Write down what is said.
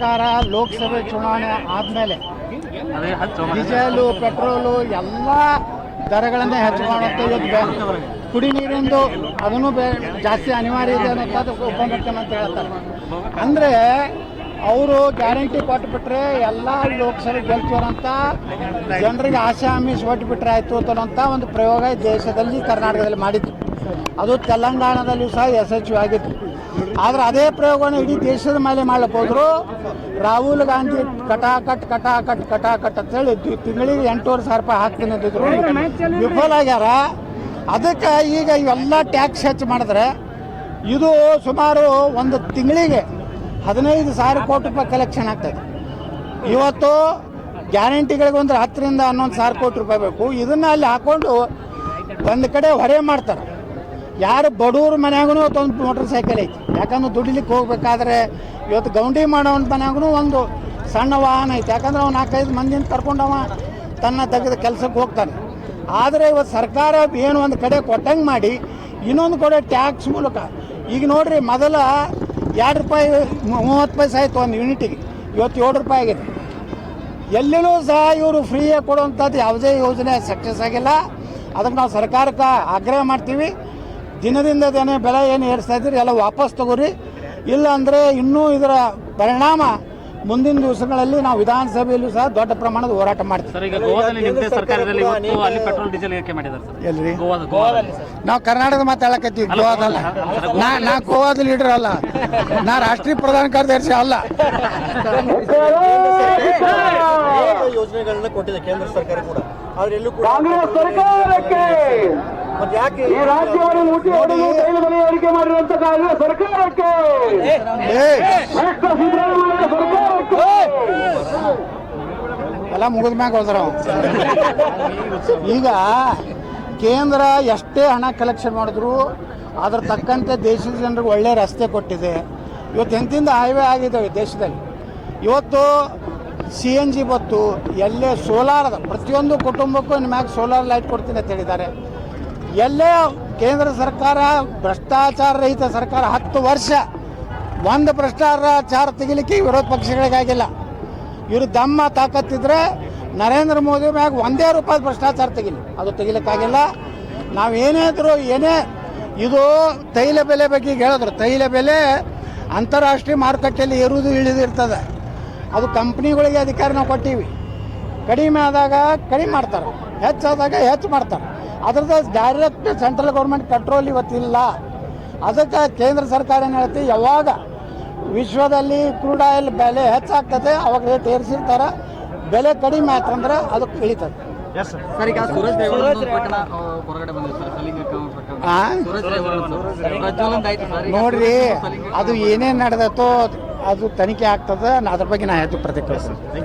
ಸರ್ಕಾರ ಲೋಕಸಭೆ ಚುನಾವಣೆ ಆದಮೇಲೆ ಡೀಸೆಲು ಪೆಟ್ರೋಲು ಎಲ್ಲ ದರಗಳನ್ನೇ ಹೆಚ್ಚು ಮಾಡುತ್ತೆ ಇವತ್ತು ಕುಡಿ ನೀರಿಂದು ಅದನ್ನು ಬೇ ಜಾಸ್ತಿ ಅನಿವಾರ್ಯ ಇದೆ ಅನ್ನೋದು ಅಂತ ಹೇಳ್ತಾರೆ. ಅಂದರೆ ಅವರು ಗ್ಯಾರಂಟಿ ಕೊಟ್ಬಿಟ್ರೆ ಎಲ್ಲ ಲೋಕಸಭೆ ಗೆಲ್ತೀವಂತ ಜನರಿಗೆ ಆಶೆ ಆಮಿಷ ಹೊಟ್ಬಿಟ್ರೆ ಆಯಿತು ಅನ್ನೋಂಥ ಒಂದು ಪ್ರಯೋಗ ದೇಶದಲ್ಲಿ ಕರ್ನಾಟಕದಲ್ಲಿ ಮಾಡಿದ್ರು. ಅದು ತೆಲಂಗಾಣದಲ್ಲಿ ಸಹ ಯಶಸ್ವಿ ಆಗಿತ್ತು ಆದ್ರೆ ಅದೇ ಪ್ರಯೋಗವನ್ನು ಇಡೀ ದೇಶದ ಮೇಲೆ ಮಾಡ್ಲಿಕ್ಕೆ ಹೋದ್ರು ರಾಹುಲ್ ಗಾಂಧಿ ಕಟಾಕಟ್ ಕಟಾಕಟ್ ಕಟಾಕಟ್ ಅಂತೇಳಿ ಹೇಳಿ ತಿಂಗಳಿಗೆ ಎಂಟೂವರೆ ಸಾವಿರ ರೂಪಾಯಿ ಹಾಕ್ತೀನಿ ಅಂತಿದ್ರು ವಿಫಲ ಆಗ್ಯಾರ. ಅದಕ್ಕೆ ಈಗ ಇವೆಲ್ಲ ಟ್ಯಾಕ್ಸ್ ಹೆಚ್ಚು ಮಾಡಿದ್ರೆ ಇದು ಸುಮಾರು ಒಂದು ತಿಂಗಳಿಗೆ ಹದಿನೈದು ಸಾವಿರ ಕೋಟಿ ರೂಪಾಯಿ ಕಲೆಕ್ಷನ್ ಆಗ್ತದೆ ಇವತ್ತು ಗ್ಯಾರಂಟಿಗಳಿಗೆ ಒಂದು ಹತ್ತರಿಂದ ಹನ್ನೊಂದು ಸಾವಿರ ಕೋಟಿ ರೂಪಾಯಿ ಬೇಕು. ಇದನ್ನ ಅಲ್ಲಿ ಹಾಕೊಂಡು ಒಂದು ಕಡೆ ಹೊರೆ ಮಾಡ್ತಾರೆ. ಯಾರು ಬಡವ್ರ ಮನ್ಯಾಗೂ ಒಂದು ಮೋಟ್ರ್ ಸೈಕಲ್ ಐತಿ. ಯಾಕಂದ್ರೆ ದುಡಿಲಿಕ್ಕೆ ಹೋಗ್ಬೇಕಾದ್ರೆ ಇವತ್ತು ಗೌಂಡಿ ಮಾಡೋ ಮನ್ಯಾಗೂ ಒಂದು ಸಣ್ಣ ವಾಹನ ಐತಿ. ಯಾಕಂದ್ರೆ ಅವ್ನು ನಾಲ್ಕೈದು ಮಂದಿನ ಕರ್ಕೊಂಡವ, ತನ್ನ ತೆಗೆದ ಕೆಲಸಕ್ಕೆ ಹೋಗ್ತಾನೆ. ಆದರೆ ಇವತ್ತು ಸರ್ಕಾರ ಏನು ಒಂದು ಕಡೆ ಕೊಟ್ಟಂಗೆ ಮಾಡಿ, ಇನ್ನೊಂದು ಕಡೆ ಟ್ಯಾಕ್ಸ್ ಮೂಲಕ. ಈಗ ನೋಡ್ರಿ, ಮೊದಲ ಎರಡು ರೂಪಾಯಿ, ಮೂವತ್ತು ಪೈಸೆ ಆಯಿತು ಒಂದು ಯೂನಿಟಿಗೆ ಇವತ್ತು ಏಳು ರೂಪಾಯಿ ಆಗಿದೆ. ಎಲ್ಲೆಲ್ಲೂ ಸಹ ಇವರು ಫ್ರೀಯಾಗಿ ಕೊಡುವಂಥದ್ದು ಯಾವುದೇ ಯೋಜನೆ ಸಕ್ಸಸ್ ಆಗಿಲ್ಲ. ಅದಕ್ಕೆ ನಾವು ಸರ್ಕಾರಕ್ಕೆ ಆಗ್ರಹ ಮಾಡ್ತೀವಿ. ದಿನದಿಂದ ದಿನ ಬೆಲೆ ಏನು ಏರಿಸ್ತಾ ಇದ್ದೀರಿ? ಎಲ್ಲ ವಾಪಸ್ ತಗೋರಿ. ಇಲ್ಲ ಅಂದರೆ ಇನ್ನೂ ಇದರ ಪರಿಣಾಮ ಮುಂದಿನ ದಿವಸಗಳಲ್ಲಿ ನಾವು ವಿಧಾನಸಭೆಯಲ್ಲೂ ಸಹ ದೊಡ್ಡ ಪ್ರಮಾಣದ ಹೋರಾಟ ಮಾಡ್ತೀವಿ. ಸರ್ ಈಗ ಗೋವಾದಲ್ಲಿ ನಿಮ್ಮದೇ ಸರ್ಕಾರದಲ್ಲಿ ಇವತ್ತು ಅಲ್ಲಿ ಪೆಟ್ರೋಲ್ ಡೀಸೆಲ್ ಏರಿಕೆ ಸರ್. ಎಲ್ರಿ? ನಾವು ಕರ್ನಾಟಕದ ಮಾತಾಡಕತ್ತೀವಿ ಗೋವಾದಲ್ಲ. ನಾ ನಾ ಗೋವಾದ ಲೀಡರ್ ಅಲ್ಲ. ನಾ ರಾಷ್ಟ್ರೀಯ ಪ್ರಧಾನ ಕಾರ್ಯದರ್ಶಿ ಅಲ್ಲ. ಯೋಜನೆಗಳನ್ನ ಕೊಟ್ಟಿದೆ ಕೇಂದ್ರ ಸರ್ಕಾರ ಕೂಡ. ಆದ್ರೆ ಎಲ್ಲೂ ಕೂಡ ಈ ರಾಜ್ಯವನ್ನು ಮುಟ್ಟಿ ಹೊಡೆದು ರೈಲು ಬೆಲೆ ಏರಿಕೆ ಮಾಡಿರುವಂತ ಕಾಂಗ್ರೆಸ್ ಸರ್ಕಾರಕ್ಕೆ. ಸಿದ್ದರಾಮಯ್ಯ ಸರ್ಕಾರಕ್ಕೆ. ಎಲ್ಲ ಮುಗಿದ ಮ್ಯಾಗ ಹೋದ್ರ ಈಗ ಕೇಂದ್ರ ಎಷ್ಟೇ ಹಣ ಕಲೆಕ್ಷನ್ ಮಾಡಿದ್ರು ಅದ್ರ ತಕ್ಕಂತೆ ದೇಶದ ಜನರಿಗೆ ಒಳ್ಳೆ ರಸ್ತೆ ಕೊಟ್ಟಿದೆ. ಇವತ್ತು ಎಂತಿಂದ ಹೈವೇ ಆಗಿದ್ದಾವೆ ದೇಶದಲ್ಲಿ. ಇವತ್ತು ಸಿ ಎನ್ ಜಿ ಬತ್ತು ಎಲ್ಲೇ ಸೋಲಾರ್ ಅದ ಪ್ರತಿಯೊಂದು ಕುಟುಂಬಕ್ಕೂ ನಿಮ್ಯಾಗ ಸೋಲಾರ್ ಲೈಟ್ ಕೊಡ್ತೀನಿ ಅಂತ ಹೇಳಿದ್ದಾರೆ. ಎಲ್ಲೇ ಕೇಂದ್ರ ಸರ್ಕಾರ, ಭ್ರಷ್ಟಾಚಾರ ರಹಿತ ಸರ್ಕಾರ ಹತ್ತು ವರ್ಷ ಒಂದು ಭ್ರಷ್ಟಾಚಾರ ತೆಗಿಲಿಕ್ಕೆ ವಿರೋಧ ಪಕ್ಷಗಳಿಗಾಗಿಲ್ಲ. ಇವರು ದಮ್ಮ ತಾಕತ್ತಿದ್ರೆ ನರೇಂದ್ರ ಮೋದಿ ಮ್ಯಾಗ ಒಂದೇ ರೂಪಾಯಿ ಭ್ರಷ್ಟಾಚಾರ ತೆಗಿಲಿ. ಅದು ತೆಗಿಲಿಕ್ಕಾಗಿಲ್ಲ. ನಾವು ಏನೇ ಇದ್ರು ಏನೇ ಇದು ತೈಲ ಬೆಲೆ ಬಗ್ಗೆ ಹೇಳಿದ್ರು. ತೈಲ ಬೆಲೆ ಅಂತಾರಾಷ್ಟ್ರೀಯ ಮಾರುಕಟ್ಟೆಯಲ್ಲಿ ಏರುವುದು ಇಳಿದಿರ್ತದೆ ಅದು ಕಂಪ್ನಿಗಳಿಗೆ ಅಧಿಕಾರ ನಾವು ಕೊಟ್ಟಿವಿ. ಕಡಿಮೆ ಆದಾಗ ಕಡಿಮೆ ಮಾಡ್ತಾರೆ. ಹೆಚ್ಚಾದಾಗ ಹೆಚ್ಚು ಮಾಡ್ತಾರೆ. ಅದ್ರದ್ದು ಡೈರೆಕ್ಟ್ ಸೆಂಟ್ರಲ್ ಗೌರ್ಮೆಂಟ್ ಕಂಟ್ರೋಲ್ ಇವತ್ತಿಲ್ಲ ಅದಕ್ಕೆ ಕೇಂದ್ರ ಸರ್ಕಾರ ಏನು ಹೇಳ್ತಿ ಯಾವಾಗ ವಿಶ್ವದಲ್ಲಿ ಕ್ರೂಡ್ ಆಯಿಲ್ ಬೆಲೆ ಹೆಚ್ಚಾಗ್ತದೆ ಅವಾಗ ರೇಟ್ ಏರಿಸಿರ್ತಾರೆ. ಬೆಲೆ ಕಡಿಮೆ ಆಯ್ತಂದ್ರೆ ಅದಕ್ಕೆ ಇಳಿತದೆ. ಸರ್ ಈಗ ಸೂರಜ್ ನೋಡ್ರಿ ಅದು ಏನೇನು ನಡೆದತ್ತೋ ಅದು ತನಿಖೆ ಆಗ್ತದೆ ಅದ್ರ ಬಗ್ಗೆ ನಾ ಹೆಚ್ಚು ಪ್ರತಿಕ್ರಿಯಿಸ್ತೀನಿ.